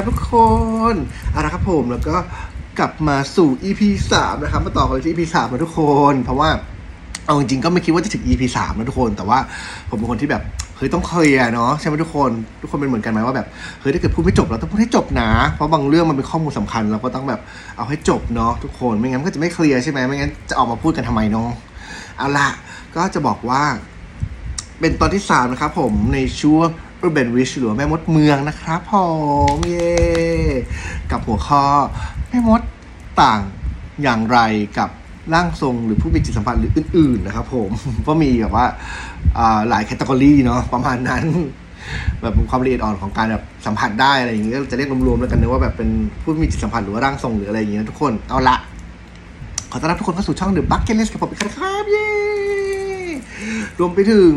ครับทุกคนเอาละครับผมแล้วก็กลับมาสู่ EP 3 นะครับ มาต่อกันที่ EP 3นะทุกคน เพราะว่าเอาจริงๆก็ไม่คิดว่าจะถึง EP 3นะทุกคน แต่ว่าผมเป็นคนที่แบบเฮ้ยต้องเคลียร์เนาะใช่ไหมทุกคนทุกคนเป็นเหมือนกันไหมว่าแบบเฮ้ยถ้าเกิดพูดไม่จบเราต้องพูดให้จบนะ เพราะบางเรื่องมันเป็นข้อมูลสำคัญเราก็ต้องแบบเอาให้จบเนาะทุกคนไม่งั้นก็จะไม่เคลียร์ใช่ไหมไม่งั้นจะออกมาพูดกันทำไมเนาะเอาละก็จะบอกว่า เป็นตอนที่3นะครับผมในช่วง Urban Wish หรือแม่มดเมืองนะครับผมเย่กับหัวข้อแม่มดต่างอย่างไรกับร่างทรงหรือผู้มีจิตสัมผัสหรืออื่น ๆ นะครับ ผมก็มีแบบว่าหลายแคตตากรีเนาะประมาณนั้น แบบความละเอียดอ่อนของการแบบสัมผัสได้อะไรอย่างเงี้ยจะเรียกรวมๆแล้วกันนะว่าแบบเป็นผู้มีจิตสัมผัสหรือว่าร่างทรงหรืออะไรอย่างเงี้ยทุกคนเอาละขอต้อนรับทุกคนเข้าสู่ช่อง The Bucket List กับผมอีกครั้งครับเย้ รวมไปถึง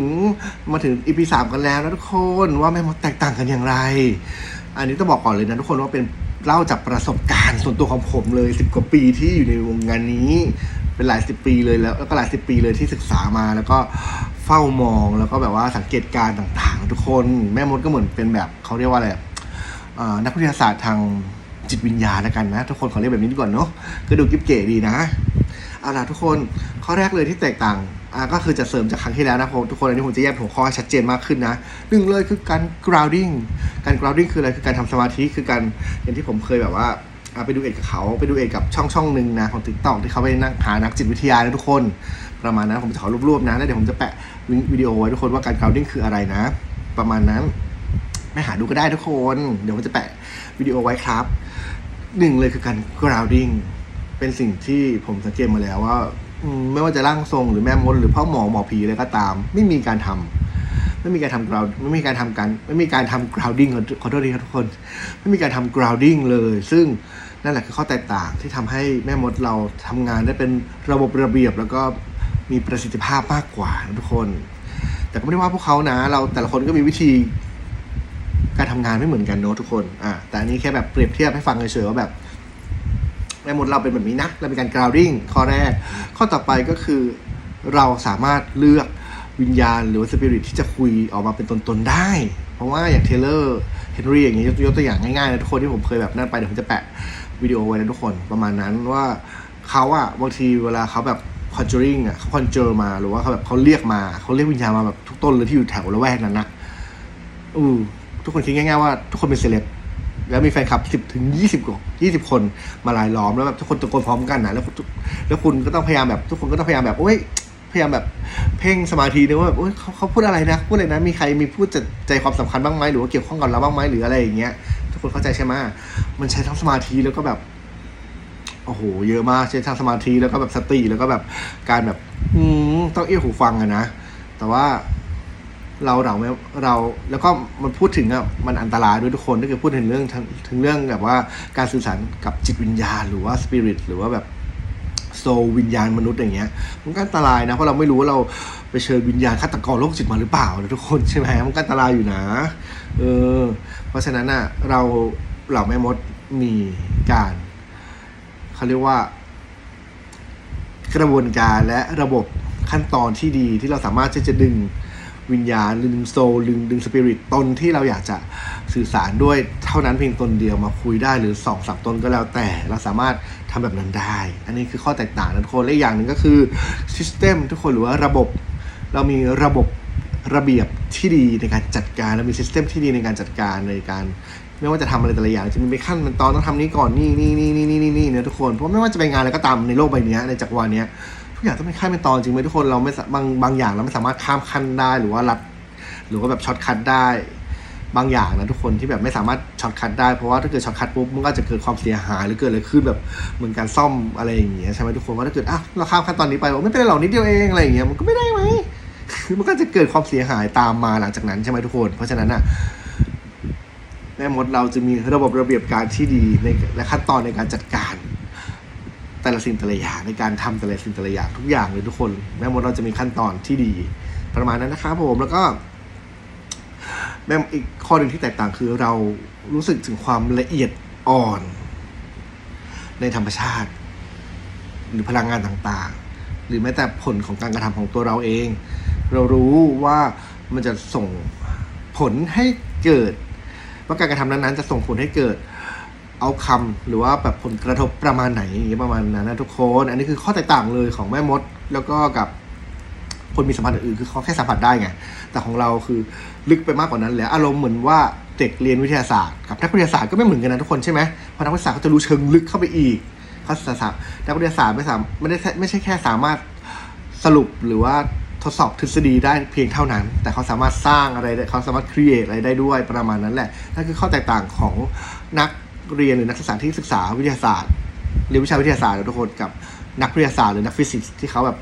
มาถึง EP สามกันแล้วนะทุกคนว่าแม่มดแตกต่างกันอย่างไร อันนี้ต้องบอกก่อนเลยนะทุกคนว่าเป็นเล่าจากประสบการณ์ส่วนตัวของผมเลยสิบกว่าปีที่อยู่ในวงการนี้เป็นหลายสิบปีเลยแล้วแล้วก็หลายสิบปีเลยที่ศึกษามา แล้วก็เฝ้ามองแล้วก็แบบว่าสังเกตการณ์ต่างๆ ทุกคนแม่มดก็เหมือนเป็นแบบเขาเรียกว่าอะไรอะเอ่อนักวิทยาศาสตร์ทางจิตวิญญาณแล้วกันนะ ทุกคนขอเรียกแบบนี้กว่าเนาะก็ดูกิ๊บเก๋ดีนะเอาล่ะทุกคนข้อแรกเลยที่แตกต่าง อ่าก็คือจะเสริมจากครั้งที่แล้วนะผมทุกคนอันนี้ผมจะแยกหัวข้อให้ชัดเจนมากขึ้นนะหนึ่งเลยคือการ grounding การ grounding คืออะไรคือการทำสมาธิคือการอย่างที่ผมเคยแบบว่าไปดูเอกกับเขาไปดูเอกกับช่องช่องหนึ่งนะของติ๊กต็อกที่เขาไปนั่งหานักจิตวิทยานะทุกคนประมาณนั้นผมจะขอรวบๆนะแล้วเดี๋ยวผมจะแปะวิดีโอไว้ทุกคนว่าการ grounding คืออะไรนะ ประมาณนั้นไม่หาดูก็ได้ทุกคน เดี๋ยวผมจะแปะวิดีโอไว้ครับหนึ่งเลยคือการ grounding เป็นสิ่งที่ผมสังเกตมาแล้วว่า ไม่ว่าจะร่างทรงหรือแม่มดหรือพ่อหมอหมอผีอะไรก็ตาม ไม่มีการทำไม่มีการทำ ground ไม่มีการทำการไม่มีการทำ grounding ขอโทษทีครับทุกคน ไม่มีการทำ grounding เลย ซึ่งนั่นแหละคือข้อแตกต่างที่ทำให้แม่มดเราทำงานได้เป็นระบบระเบียบแล้วก็มีประสิทธิภาพมากกว่านะทุกคน แต่ก็ไม่ได้ว่าพวกเขานะ เราแต่ละคนก็มีวิธี การทำงานไม่เหมือนกันเนอะทุกคนอ่าแต่อันนี้แค่แบบเปรียบเทียบให้ฟังเฉยๆว่าแบบ แม่มดเราเป็นแบบนี้นะเราเป็นการ grounding ข้อแรก ข้อต่อไปก็คือเราสามารถเลือกวิญญาณหรือว่าสปิริตที่จะคุยออกมาเป็นตนๆได้ เพราะว่าอย่างเทเลอร์เฮนรี่อย่างเงี้ยยกตัวอย่างง่ายๆนะทุกคนที่ผมเคยแบบนั่นไปเดี๋ยวผมจะแปะวิดีโอไว้นะทุกคนประมาณนั้นว่าเขาอะบางทีเวลาเขาแบบ conjuring อะเขา conjure มาหรือว่าเขาแบบเขาเรียกมาเขาเรียกวิญญาณมาแบบทุกต้นเลยที่อยู่แถวละแวกนั้นนะอือทุกคนคิดง่ายๆว่าทุกคนเป็นเซเลบ แล้วมีแฟนคลับสิบถึงยี่สิบกว่ายี่สิบคนมาลายล้อมแล้วแบบทุกคนตะโกนพร้อมกันนะแล้วทุกแล้วคุณก็ต้องพยายามแบบ ทุกคนก็ต้องพยายามแบบโอ้ยพยายามแบบเพ่งสมาธินะว่าแบบเขาเขาพูดอะไรนะพูดอะไรนะมีใครมีพูดจใจความสำคัญบ้างไหมหรือว่าเกี่ยวข้องกับเราบ้างไหมหรืออะไรอย่างเงี้ยทุกคนเข้าใจใช่ไหมมันใช้ทั้งสมาธิแล้วก็แบบโอ้โหเยอะมากใช้ทั้งสมาธิแล้วก็แบบสติแล้วก็แบบการแบบ อืมต้องเอี้ยวหูฟังอะนะแต่ว่า เราเราไม่เราแล้วก็มันพูดถึงอะมันอันตรายด้วยทุกคนถ้าเกิดพูดถึงเรื่องถึงเรื่องแบบว่าการสื่อสารกับจิตวิญญาณหรือว่าสปิริตหรือว่าแบบโซวิญญาณมนุษย์อย่างเงี้ย มันก็อันตรายนะ เพราะเราไม่รู้ว่าเราไปเชิญวิญญาณฆาตกรโรคจิตมาหรือเปล่านะทุกคนใช่ไหมมันก็อันตรายอยู่นะเออเพราะฉะนั้นอะเราเหล่าแม่มดมีการเขาเรียกว่า กระบวนการและระบบขั้นตอนที่ดีที่เราสามารถที่จะดึง วิญญาณดึงโซลดึงดึงสปิริตตนที่เราอยากจะสื่อสารด้วยเท่านั้นเพียงตนเดียวมาคุยได้หรือสองสามตนก็แล้วแต่เราสามารถทำแบบนั้นได้ อันนี้คือข้อแตกต่างนะทุกคนและอีกอย่างหนึ่งก็คือซิสเต็มทุกคนหรือว่าระบบเรามีระบบระเบียบที่ดีในการจัดการเรามีซิสเต็มที่ดีในการจัดการในการไม่ว่าจะทำอะไรแต่ละอย่างจะมีไปขั้นเป็นตอนต้องทำนี้ก่อนนี่นี่นี่นี่นี่นี่เนี่ยทุกคนเพราะไม่ว่าจะไปงานอะไรก็ตามในโลกใบนี้ในจักรวาลเนี้ย กอย่างต้องเป็นขั้นเป็นตอนจริงไหมทุกคนเราไม่สาบางบางอย่างเราไม่สามารถข้ามขั้นได้หรือว่ารัด หรือว่าแบบช็อตคัทได้ บางอย่างนะทุกคนที่แบบไม่สามารถช็อตคัทได้เพราะว่าถ้าเกิดช็อตคัทปุ๊บมันก็จะเกิดความเสียหายหรือเกิดอะไรขึ้นแบบเหมือนการซ่อมอะไรอย่างเงี้ยใช่ไหมทุกคนว่าถ้าเกิดอะเราข้ามขั้นตอนนี้ไปบอกไม่เป็นไรหรอกนิดเดียวเองอะไรอย่างเงี้ยมันก็ไม่ได้ไหมมันก็จะเกิดความเสียหายตามมาหลังจากนั้นใช่ไหมทุกคน เพราะฉะนั้นอะแม่มดเราจะมีระบบระเบียบการที่ดีในและขั้นตอนในการจัดการ แต่ละสิ่งแต่ละอย่างในการทำแต่ละสิ่งแต่ละอย่างทุกอย่างเลยทุกคนแม่มดเราจะมีขั้นตอนที่ดี ประมาณนั้นนะครับผมแล้วก็แม่อีกข้อหนึ่งที่แตกต่างคือเรารู้สึกถึงความละเอียดอ่อน ในธรรมชาติ หรือพลังงานต่างๆ หรือแม้แต่ผลของการกระทำของตัวเราเอง เรารู้ว่ามันจะส่งผลให้เกิด ว่าการกระทำนั้นๆจะส่งผลให้เกิด เอาคำหรือว่าแบบผลกระทบประมาณไหนอย่างเงี้ยประมาณนั้นนะทุกคน อันนี้คือข้อแตกต่างเลยของแม่มด แล้วก็กับคนมีสัมผัสอื่นๆคือเขาแค่สัมผัสได้ไง แต่ของเราคือลึกไปมากกว่านั้นแล้ว อารมณ์เหมือนว่าเด็กเรียนวิทยาศาสตร์กับนักวิทยาศาสตร์ก็ไม่เหมือนกันนะทุกคนใช่ไหมเพราะนักวิทยาศาสตร์เขาจะรู้เชิงลึกเข้าไปอีกเขาศาสตร์นักวิทยาศาสตร์ไม่สามไม่ได้ไม่ใช่แค่สามารถสรุปหรือว่าทดสอบทฤษฎีได้เพียงเท่านั้น แต่เขาสามารถสร้างอะไรเขาสามารถครีเอทอะไรได้ด้วยประมาณนั้นแหละนั่นคือข้อแตกต่างของนัก เรียนหรือนักศึกษาที่ศึกษาวิทยาศาสตร์เรียนวิชาวิทยาศาสตร์ทุกคนกับนักวิทยาศาสตร์หรือนักฟิสิกส์ที่เขาแบบ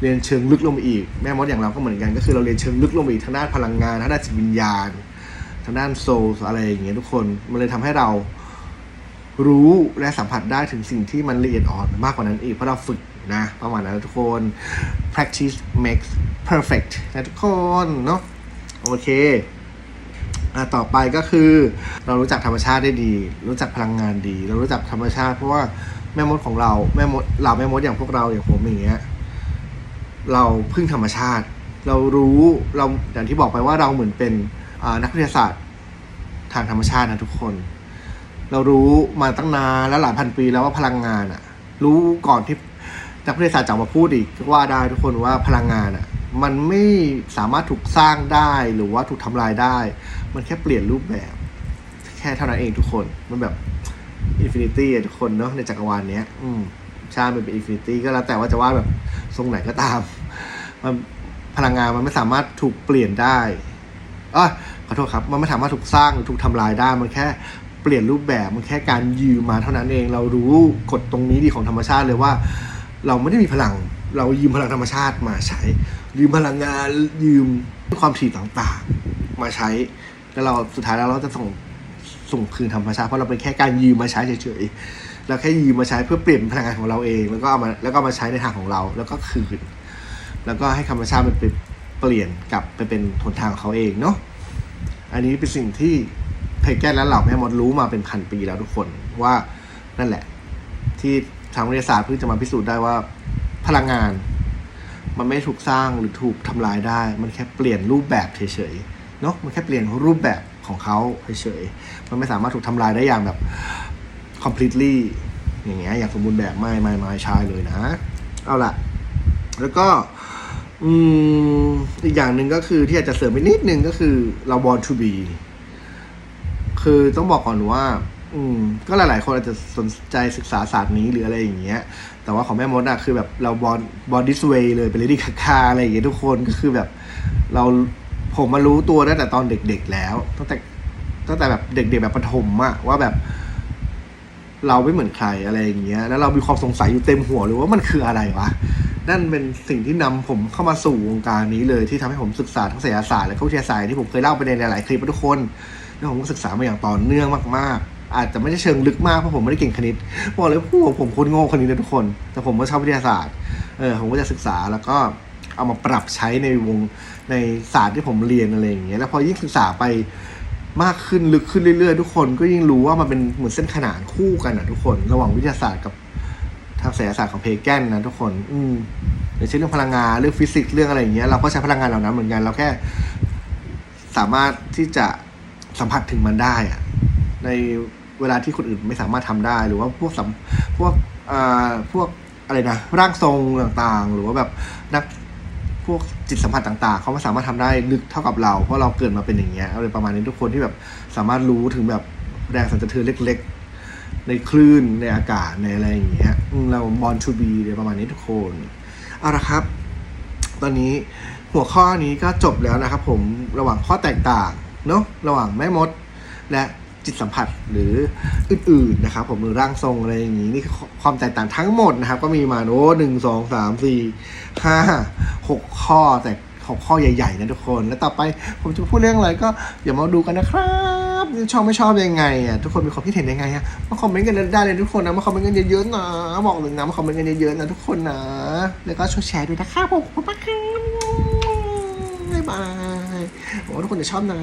เรียนเชิงลึกลงไปอีก แม่มดอย่างเราก็เหมือนกัน ก็คือเราเรียนเชิงลึกลงไปอีกทางด้านพลังงานทางด้านจิตวิญญาณ ทางด้านโซลอะไรอย่างเงี้ยทุกคนมันเลยทำให้เรารู้และสัมผัสได้ถึงสิ่งที่มันละเอียดอ่อนมากกว่านั้นอีกเพราะเราฝึกนะประมาณนั้นทุกคน practice makes perfect นะทุกคนเนาะโอเค ต่อไปก็คือเรารู้จักธรรมชาติได้ดี รู้จักพลังงานดี เรารู้จักธรรมชาติ เพราะว่าแม่มดของเราแม่มดเหล่าแม่มดอย่างพวกเราอย่างผมอย่างเงี้ยเราพึ่งธรรมชาติ เรารู้เราอย่างที่บอกไปว่าเราเหมือนเป็นนักวิทยาศาสตร์ทางธรรมชาตินะทุกคน เรารู้มาตั้งนานแล้วหลายพันปีแล้วว่าพลังงานอะรู้ก่อนที่นักวิทยาศาสตร์จะมาพูดอีกว่าได้ทุกคนว่าพลังงานอะ มันไม่สามารถถูกสร้างได้หรือว่าถูกทำลายได้ มันแค่เปลี่ยนรูปแบบ แค่เท่านั้นเองทุกคน มันแบบอินฟินิตี้ทุกคนเนาะในจักรวาลเนี้ย อืมใช่มันเป็นอินฟินิตี้ก็แล้วแต่ว่าจะว่าแบบทรงไหนก็ตาม มันพลังงานมันไม่สามารถถูกเปลี่ยนได้อ๋อขอโทษครับ มันไม่สามารถถูกสร้างหรือถูกทำลายได้ มันแค่เปลี่ยนรูปแบบ มันแค่การยืมมาเท่านั้นเอง เรารู้กฎตรงนี้ดีของธรรมชาติเลยว่า เราไม่ได้มีพลัง เรายืมพลังธรรมชาติมาใช้ ยืมพลังงานยืมความถี่ต่างๆ มาใช้ แล้วเราสุดท้ายแล้วเราจะส่งส่งคืนธรรมชาติเพราะเราเป็นแค่การยืมมาใช้เฉยๆเราแค่ยืมมาใช้เพื่อเปลี่ยนพลังงานของเราเองแล้วก็เอามาแล้วก็มาใช้ในทางของเราแล้วก็คืน แล้วก็ให้ธรรมชาติมันไปเปลี่ยนกลับไปเป็นหนทางของเขาเองเนาะอันนี้เป็นสิ่งที่เพแกนและเหล่าแม่มดรู้มาเป็นพันปีแล้วทุกคนว่านั่นแหละ ที่ทางวิทยาศาสตร์เพิ่งจะมาพิสูจน์ได้ว่า พลังงาน มันไม่ถูกสร้างหรือถูกทำลายได้ มันแค่เปลี่ยนรูปแบบเฉยๆเนาะมันแค่เปลี่ยนรูปแบบของเขาเฉยๆมันไม่สามารถถูกทำลายได้อย่างแบบ completely อย่างเงี้ยอย่างสมบูรณ์แบบไม่ไม่ไม่ใช่เลยนะ เอาละแล้วก็อืมอีกอย่างหนึ่งก็คือที่อยาจจะเสริมไปนิดนึงก็คือเรา born to be คือต้องบอกก่อนว่า อืมก็หลาย ๆ คนอาจจะสนใจศึกษาศาสตร์นี้หรืออะไรอย่างเงี้ย แต่ว่าของแม่มดอะคือแบบเราบอลบอลดิสเวย์เลยเป็นเลดี้คาคาอะไรอย่างเงี้ยทุกคนก็คือแบบ เราผมมารู้ตัวตั้งแต่ตอนเด็ก ๆ แล้วตั้งแต่ตั้งแต่แบบเด็ก ๆ แบบประถมอะว่าแบบ เราไม่เหมือนใครอะไรอย่างเงี้ย แล้วเรามีความสงสัยอยู่เต็มหัวเลยว่ามันคืออะไรวะนั่นเป็นสิ่งที่นำผมเข้ามาสู่วงการนี้เลยที่ทำให้ผมศึกษาทั้งศิลปศาสตร์และวิทยาศาสตร์ที่ผมเคยเล่าไปในหลาย ๆ คลิปทุกคนแล้วผมก็ศึกษามาอย่างต่อเนื่องมาก ๆ อาจจะไม่ใช่เชิงลึกมากเพราะผมไม่ได้เก่งคณิตบอกเลยพวกผมคนโง่คณิตนะทุกคน แต่ผมก็ชอบวิทยาศาสตร์เออผมก็จะศึกษาแล้วก็เอามาปรับใช้ในวงในศาสตร์ที่ผมเรียนอะไรอย่างเงี้ยแล้วพอยิ่งศึกษาไปมากขึ้นลึกขึ้นเรื่อยๆ ทุกคนก็ยิ่งรู้ว่ามันเป็นเหมือนเส้นขนานคู่กันอะทุกคน ระหว่างวิทยาศาสตร์กับทางศิลปศาสตร์ของเพแกนนะทุกคน อืมอย่างเช่นเรื่องพลังงานเรื่องฟิสิกส์เรื่องอะไรอย่างเงี้ยเราก็ใช้พลังงานเหล่านั้นเหมือนกันเราแค่สามารถที่จะสัมผัสถึงมันได้อะใน เวลาที่คนอื่นไม่สามารถทำได้ หรือว่าพวกสัมพวกอ่าพวกอะไรนะร่างทรงต่างๆ หรือว่าแบบนักพวกจิตสัมผัสต่าง ๆ เขาไม่สามารถทำได้ลึกเท่ากับเรา เพราะเราเกิดมาเป็นอย่างเงี้ยอะไรประมาณนี้ทุกคนที่แบบสามารถรู้ถึงแบบแรงสั่นสะเทือนเล็ก ๆ ในคลื่นในอากาศในอะไรอย่างเงี้ยเราบอลชูบีเลยประมาณนี้ทุกคนเอาละครับ ตอนนี้หัวข้อนี้ก็จบแล้วนะครับ ผมระหว่างข้อแตกต่างเนาะระหว่างแม่มด และ จิตสัมผัสหรืออื่นๆนะครับ ผมหรือร่างทรงอะไรอย่างนี้นี่ความแตกต่างทั้งหมดนะครับ ก็มีมาโน้หนึ่งสองสามสี่ห้าหกข้อแต่หกข้อใหญ่ๆนะทุกคน แล้วต่อไปผมจะพูดเรื่องอะไรก็อย่ามาดูกันนะครับชอบไม่ชอบยังไงอะทุกคนมีความคิดเห็นยังไงอะมาคอมเมนต์กันได้เลยทุกคนนะมาคอมเมนต์กันเยอะๆนะบอกเลยนะมาคอมเมนต์กันเยอะๆนะทุกคนนะแล้วก็ช่วยแชร์ด้วยนะครับผมขอบคุณมากครับบ๊ายบายหวังทุกคนจะชอบนะ